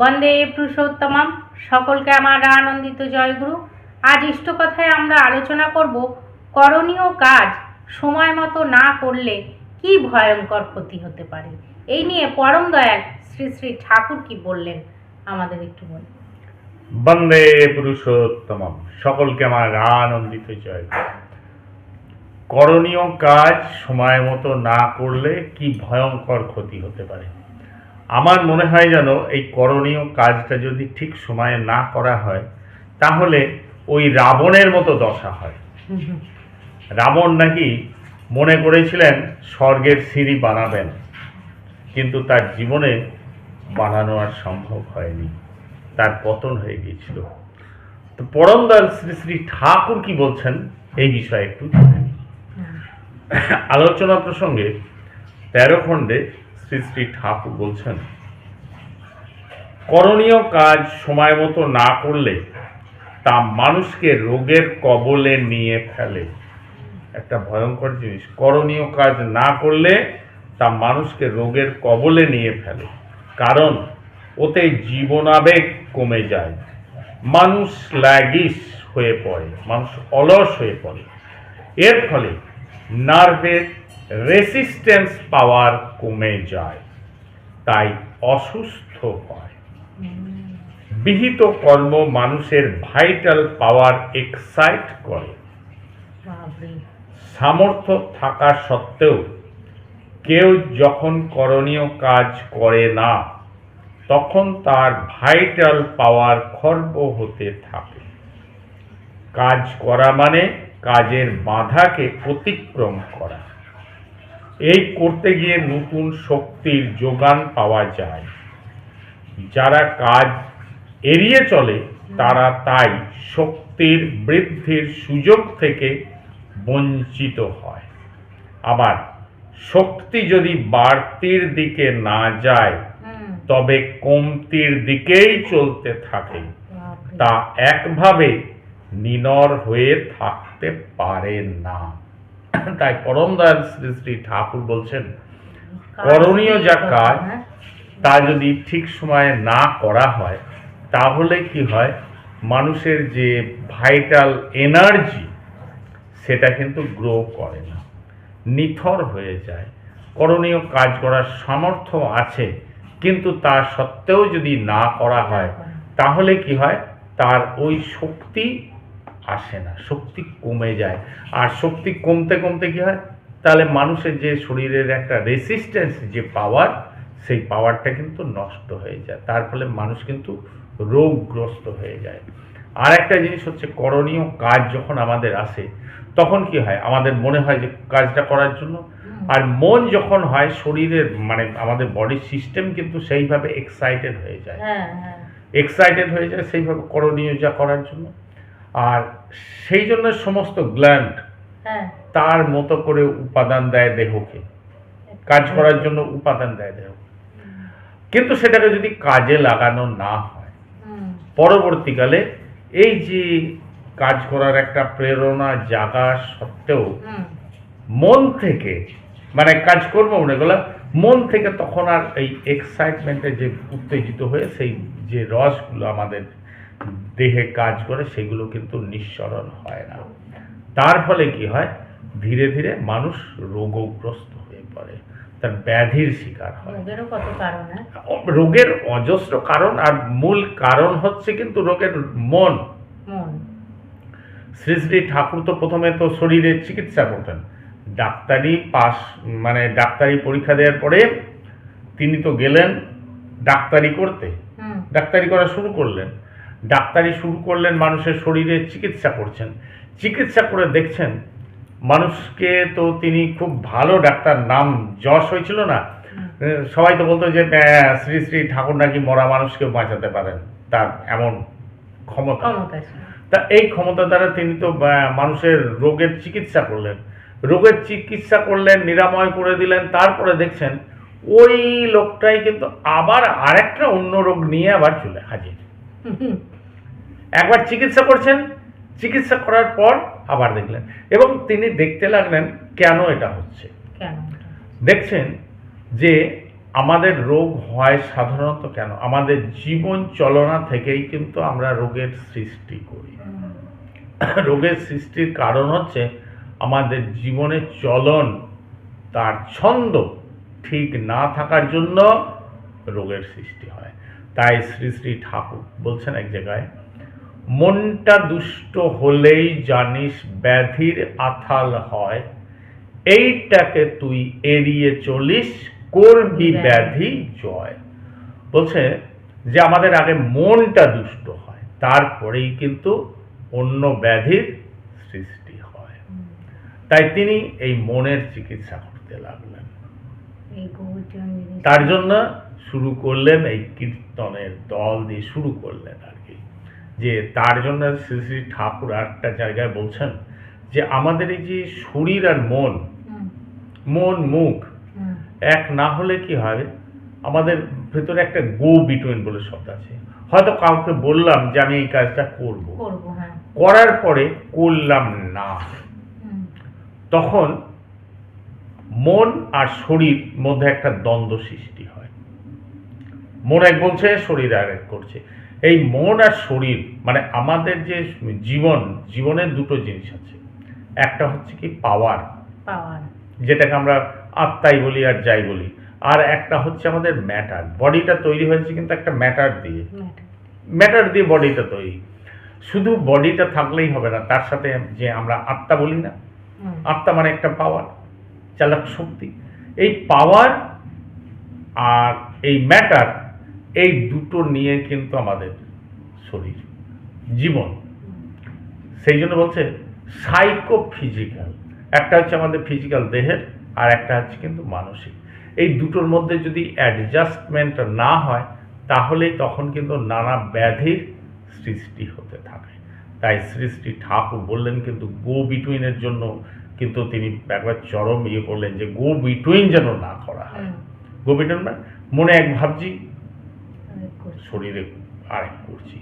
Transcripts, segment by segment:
বন্দে পুরুষোত্তমম। সকলকে আমার আনন্দিত জয়গুরু। আজ ইষ্ট কথায় আমরা আলোচনা করব, করণীয় কাজ সময় মতো না করলে কি ভয়ঙ্কর ক্ষতি হতে পারে? এই নিয়ে পরম দয়াল শ্রী শ্রী ঠাকুর কি বললেন, আমাদের একটু বলুন। বন্দে পুরুষোত্তম সকলকে আমার আনন্দিত জয়। করণীয় কাজ সময় মতো না করলে কি ভয়ঙ্কর ক্ষতি হতে পারে? আমার মনে হয় যেন এই করণীয় কাজটা যদি ঠিক সময়ে না করা হয় তাহলে ওই রাবণের মতো দশা হয়। রাবণ নাকি মনে করেছিলেন স্বর্গের সিঁড়ি বানাবেন কিন্তু তার জীবনে বানানো আর সম্ভব হয়নি। তার পতন হয়ে গিয়েছিল। তো পরমদার শ্রী শ্রী ঠাকুর কি বলছেন? এই বিষয়ে একটু জেনে আলোচনা প্রসঙ্গে তেরো খণ্ডে শ্রী শ্রী ঠাকুর বলছেন, করণীয় কাজ সময় মতো না করলে তা মানুষকে রোগের কবলে নিয়ে ফেলে। একটা ভয়ঙ্কর জিনিস। করণীয় কাজ না করলে তা মানুষকে রোগের কবলে নিয়ে ফেলে, কারণ ওতে জীবনাবেগ কমে যায়। মানুষ ল্যাগিস হয়ে পড়ে, মানুষ অলস হয়ে পড়ে। এর ফলে নার্ভের রেসিস্ট্যান্স পাওয়ার কমে যায় তাই অসুস্থ হয়। বিহিত কর্ম মানুষের ভাইটাল পাওয়ার এক্সাইট করে। সামর্থ্য থাকা সত্ত্বেও কেউ যখন করণীয় কাজ করে না তখন তার ভাইটাল পাওয়ার খর্ব হতে থাকে। কাজ করা মানে কাজের বাধাকে অতিক্রম করা। এই করতে গিয়ে নতুন শক্তির যোগান পাওয়া যায়। যারা কাজ এড়িয়ে চলে তারা তাই শক্তির বৃদ্ধির সুযোগ থেকে বঞ্চিত হয়। আবার শক্তি যদি বাড়তির দিকে না যায় তবে কমতির দিকেই চলতে থাকে। তা একভাবে নিনর হয়ে থাকতে পারে না। তাই পরম দয়াল শ্রী শ্রী ঠাকুর বলছেন করণীয় যা কাজ? তা যদি ঠিক সময়ে না করা হয় তাহলে কি হয়? মানুষের যে ভাইটাল এনার্জি সেটা কিন্তু গ্রো করে না নিথর হয়ে যায়। করণীয় কাজ করার সামর্থ্য আছে কিন্তু তা সত্ত্বেও যদি না করা হয় তাহলে কি হয়? তার ওই শক্তি আসে না শক্তি কমে যায়। আর শক্তি কমতে কমতে কি হয়? তাহলে মানুষের যে শরীরের একটা রেসিস্ট্যান্স যে পাওয়ার সেই পাওয়ারটা কিন্তু নষ্ট হয়ে যায়। তার ফলে মানুষ কিন্তু রোগগ্রস্ত হয়ে যায়। আর একটা জিনিস হচ্ছে করণীয় কাজ যখন আমাদের আসে তখন কি হয়? আমাদের মনে হয় যে কাজটা করার জন্য। আর মন যখন হয় শরীরের মানে আমাদের বডির সিস্টেম কিন্তু সেইভাবে এক্সাইটেড হয়ে যায়। হ্যাঁ হ্যাঁ। এক্সাইটেড হয়ে যায় সেইভাবে করণীয় যা করার জন্য। আর সেই জন্য সমস্ত গ্ল্যান্ড তার মতো করে উপাদান দেয় দেহকে। কাজ করার জন্য উপাদান দেয় দেহ। কিন্তু সেটাকে যদি কাজে লাগানো না হয় পরবর্তীকালে এই যে কাজ করার একটা প্রেরণা জাগা সত্ত্বেও মন থেকে মানে কাজ করব মনে করলাম মন থেকে তখন আর এই এক্সাইটমেন্টে যে উত্তেজিত হয়ে সেই যে রসগুলো আমাদের দেহে কাজ করে সেগুলো কিন্তু নিঃসরণ হয় না। তার ফলে কি হয়? ধীরে ধীরে মানুষ রোগগ্রস্ত হয়ে পড়ে। তার ব্যাধির শিকার হয়। হ্যাঁ? রোগের অজস্র কারণ আর মূল কারণ হচ্ছে কিন্তু রোগের মন। মন। শ্রী শ্রী ঠাকুর তো প্রথমে তো শরীরের চিকিৎসা করতেন। ডাক্তারি পাস মানে ডাক্তারি পরীক্ষা দেওয়ার পরে তিনি তো গেলেন ডাক্তারি করতে। ডাক্তারি করা শুরু করলেন। ডাক্তারি শুরু করলেন মানুষের শরীরে চিকিৎসা করছেন। চিকিৎসা করে দেখছেন মানুষকে তো তিনি খুব ভালো ডাক্তার নাম যশ হয়েছিল না? সবাই তো বলতো যে শ্রী শ্রী ঠাকুর নাকি মরা মানুষকে বাঁচাতে পারেন। তার এমন ক্ষমতা। তা এই ক্ষমতা দ্বারা তিনি তো মানুষের রোগের চিকিৎসা করলেন। রোগের চিকিৎসা করলেন নিরাময় করে দিলেন তারপরে দেখছেন ওই লোকটাই কিন্তু আবার আরেকটা অন্য রোগ নিয়ে আবার চলে হাজির। একবার চিকিৎসা করছেন চিকিৎসা করার পর আবার দেখলেন। এবং তিনি দেখতে লাগলেন কেন এটা হচ্ছে? দেখছেন যে আমাদের রোগ হয় সাধারণত কেন? আমাদের জীবন চলনা থেকেই কিন্তু আমরা রোগের সৃষ্টি করি। রোগের সৃষ্টির কারণ হচ্ছে আমাদের জীবনের চলন তার ছন্দ ঠিক না থাকার জন্য রোগের সৃষ্টি হয়। তাই শ্রী শ্রী ঠাকুর বলছেন এক জায়গায় মনটা দুষ্ট হলেই জানিস ব্যাধির আথাল হয়। এইটাকে তুই এড়িয়ে চলিস করবি ব্যাধি। জয়। বলছে যে আমাদের আগে মনটা দুষ্ট হয় তারপরেই কিন্তু অন্য ব্যাধির সৃষ্টি হয়। তাই তিনি এই মনের চিকিৎসা করতে লাগলেন। তার জন্য শুরু করলেন এই কীর্তনের দল দিয়ে শুরু করলেন আর কি। যে তার জন্য শ্রী শ্রী ঠাকুর একটা জায়গায় বলছেন যে আমাদের এই যে শরীর আর মন মন মুখ এক না হলে কি হয়? আমাদের ভেতরে একটা গো বিটুইন বলে শব্দ আছে। হয়তো কাউকে বললাম যে আমি এই কাজটা করব। করব হ্যাঁ। করার পরে করলাম না। তখন মন আর শরীর মধ্যে একটা দ্বন্দ্ব সৃষ্টি হয়। মন এক বলছে শরীর আর এক করছে। এই মন আর শরীর মানে আমাদের যে জীবন জীবনের দুটো জিনিস আছে। একটা হচ্ছে কি পাওয়ার পাওয়ার যেটাকে আমরা আত্মাই বলি আর যাই বলি। আর একটা হচ্ছে আমাদের ম্যাটার বডিটা তৈরি হয়েছে কিন্তু একটা ম্যাটার দিয়ে। ম্যাটার ম্যাটার দিয়ে বডিটা তৈরি। শুধু বডিটা থাকলেই হবে না তার সাথে যে আমরা আত্মা বলি না আত্মা মানে একটা পাওয়ার চালক শক্তি। এই পাওয়ার আর এই ম্যাটার এই দুটো নিয়ে কিন্তু আমাদের শরীর জীবন। সেই জন্য বলছে সাইকো ফিজিক্যাল একটা হচ্ছে আমাদের ফিজিক্যাল দেহের আর একটা হচ্ছে কিন্তু মানসিক। এই দুটোর মধ্যে যদি অ্যাডজাস্টমেন্ট না হয় তাহলেই তখন কিন্তু নানা ব্যাধির সৃষ্টি হতে থাকে। তাই শ্রী শ্রী ঠাকুর বললেন কিন্তু গো বিটুইনের জন্য কিন্তু তিনি একবার চরম ইয়ে করলেন যে গো বিটুইন যেন না করা হয়। গো বিটুইন মানে মনে এক ভাবছি। শরীরে আরেক করছি।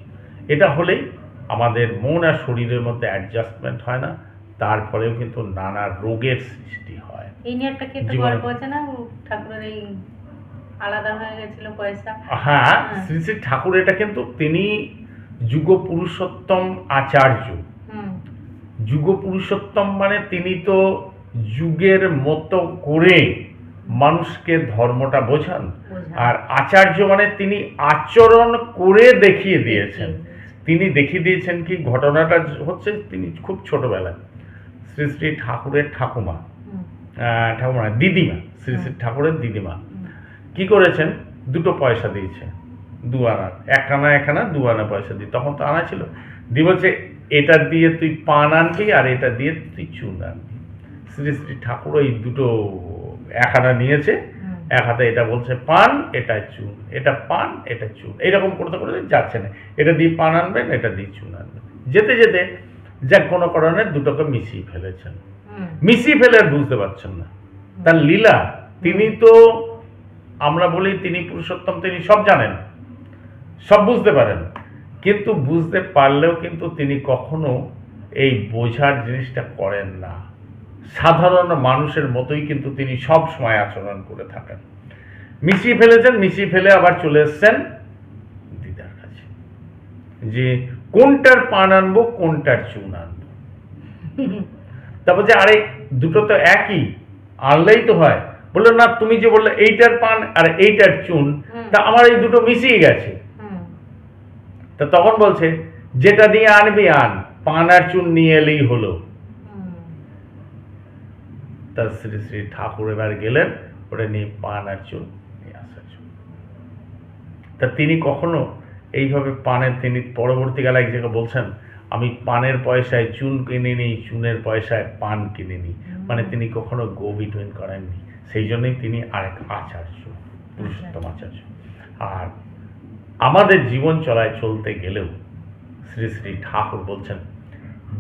এটা হলেই আমাদের মন আর শরীরের মধ্যে অ্যাডজাস্টমেন্ট হয় না তার ফলেও কিন্তু নানা রোগের সৃষ্টি হয়। এই নিয়ে একটা কি গল্প আছে না? ঠাকুরের এই আলাদা হয়ে গেছিল পয়সা। হ্যাঁ হ্যাঁ। শ্রী শ্রী ঠাকুর এটা কিন্তু তিনি যুগ পুরুষোত্তম আচার্য। যুগ পুরুষোত্তম মানে তিনি তো যুগের মতো করে মানুষকে ধর্মটা বোঝান। বোঝা আর আচার্য মানে তিনি আচরণ করে দেখিয়ে দিয়েছেন। তিনি দেখিয়ে দিয়েছেন কি ঘটনাটা হচ্ছে তিনি খুব ছোটবেলায়। শ্রী শ্রী ঠাকুরের ঠাকুমা। ঠাকুমা দিদিমা শ্রী শ্রী ঠাকুরের দিদিমা। কি করেছেন? দুটো পয়সা দিয়েছে দু আনা এক আনা এক আনা দু আনা পয়সা দিয়ে। তখন তো আনা ছিল। দিয়ে বলছে এটা দিয়ে তুই পান আনবি আর এটা দিয়ে তুই চুন আনবি। শ্রী শ্রী ঠাকুর ওই দুটো এক আনা নিয়েছে। এক হাতে এটা বলছে পান এটা চুন। এটা পান এটা চুন। এইরকম করতে করতে যাচ্ছে না। এটা দিয়ে পান আনবেন এটা দিয়ে চুন আনবেন। যেতে যেতে যাক কোনো কারণে দুটোকে মিশিয়ে ফেলেছেন। মিশিয়ে ফেলে আর বুঝতে পারছেন না। তার লীলা তিনি তো আমরা বলি তিনি পুরুষোত্তম তিনি সব জানেন। সব বুঝতে পারেন। কিন্তু বুঝতে পারলেও কিন্তু তিনি কখনো এই বোঝার জিনিসটা করেন না। সাধারণ মানুষের মতোই কিন্তু তিনি সব সময় আচরণ করে থাকেন। মিশিয়ে ফেলেছেন মিশিয়ে ফেলে আবার চলে এসছেন দিদার কাছে। যে কোনটার পান আনব কোনটার চুন আনব। তারপর যে আরে দুটো তো একই আনলেই তো হয়। বলল না তুমি যে বললে এইটার পান আর এইটার চুন তা আমার এই দুটো মিশিয়ে গেছে। তা তখন বলছে যেটা দিয়ে আনবি আন পান আর চুন নিয়ে এলেই হলো। তা শ্রী শ্রী ঠাকুর এবার গেলেন ওটা নিয়ে পান আর চুন নিয়ে আসার জন্য। তা তিনি কখনো এইভাবে পানের তিনি পরবর্তীকালে এক জায়গায় বলছেন আমি পানের পয়সায় চুন কিনে নিই চুনের পয়সায় পান কিনে নিই মানে তিনি কখনো গো বিটুইন করেননি। সেই জন্যই তিনি আরেক আচার্য পুরুষোত্তম আচার্য। আর আমাদের জীবন চলায় চলতে গেলেও শ্রী শ্রী ঠাকুর বলছেন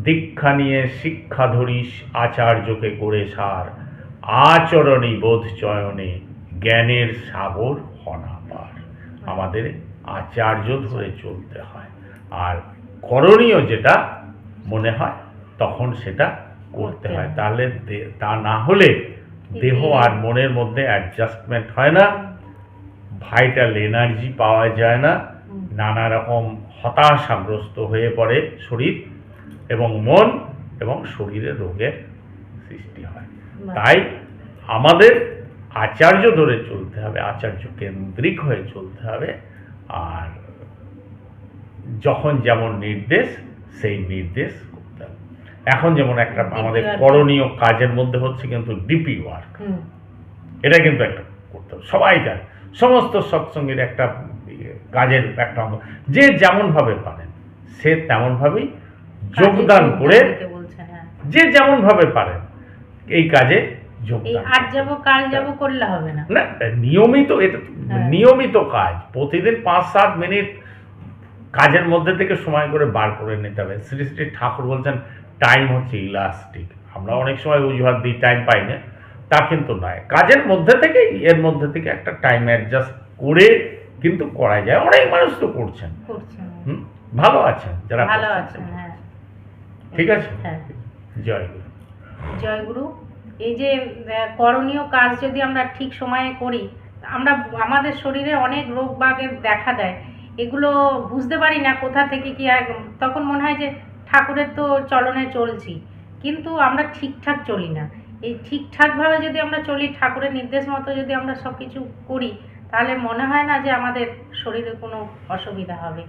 দীক্ষা নিয়ে শিক্ষা ধরিস আচার্যকে করে সার। আচরণী বোধ চয়নে জ্ঞানের সাগর হনা পার আমাদের আচার্য ধরে চলতে হয়। আর করণীয় যেটা মনে হয় তখন সেটা করতে হয়। তাহলে তা না হলে দেহ আর মনের মধ্যে অ্যাডজাস্টমেন্ট হয় না। ভাইটাল এনার্জি পাওয়া যায় না। নানা রকম হতাশাগ্রস্ত হয়ে পড়ে শরীর। এবং মন এবং শরীরে রোগের সৃষ্টি হয়। তাই আমাদের আচার্য ধরে চলতে হবে আচার্য কেন্দ্রিক হয়ে চলতে হবে। আর যখন যেমন নির্দেশ সেই নির্দেশ করতে হবে। এখন যেমন একটা আমাদের করণীয় কাজের মধ্যে হচ্ছে কিন্তু ডিপি ওয়ার্ক এটা কিন্তু একটা করতে হবে। সবাই জানে সমস্ত সৎসঙ্গের একটা ইয়ে, কাজের একটা অঙ্গ যে যেমনভাবে পারেন সে তেমনভাবেই যোগদান করে যে যেমন ভাবে পারে এই কাজে যোগদান। আজ যাব কাল যাব করলে হবে না। না নিয়মিত এটা হ্যাঁ। নিয়মিত কাজ। প্রতিদিন পাঁচ সাত মিনিট কাজের মধ্যে থেকে সময় করে বার করে নিতে হবে। শ্রী শ্রী ঠাকুর বলছেন টাইম হচ্ছে ইলাস্টিক আমরা অনেক সময় অজুহাত দিই টাইম পাই না। তা কিন্তু নয়। কাজের মধ্যে থেকে এর মধ্যে থেকে একটা টাইম অ্যাডজাস্ট করে কিন্তু করা যায়। অনেক মানুষ তো করছেন। করছেন। হুম? ভালো আছেন যারা ভালো। আছেন হ্যাঁ। ঠিক আছে? হ্যাঁ। জয় গুরু। জয়গুরু এই যে করণীয় কাজ যদি আমরা ঠিক সময়ে করি আমরা আমাদের শরীরে অনেক রোগ বাগের দেখা দেয়। এগুলো বুঝতে পারি না কোথা থেকে কি এক- তখন মনে হয় যে ঠাকুরের তো চলনে চলছি। কিন্তু আমরা ঠিকঠাক চলি না। এই ঠিকঠাকভাবে যদি আমরা চলি ঠাকুরের নির্দেশ মতো যদি আমরা সব কিছু করি তাহলে মনে হয় না যে আমাদের শরীরে কোনো অসুবিধা হবে।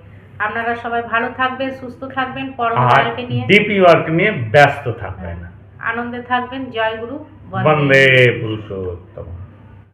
আপনারা সবাই ভালো থাকবেন সুস্থ থাকবেন পরমকালকে নিয়ে ডিপি ওয়ার্ক নিয়ে ব্যস্ত থাকবেন। আনন্দে থাকবেন জয় গুরু বন্দে পুরুষোত্তম।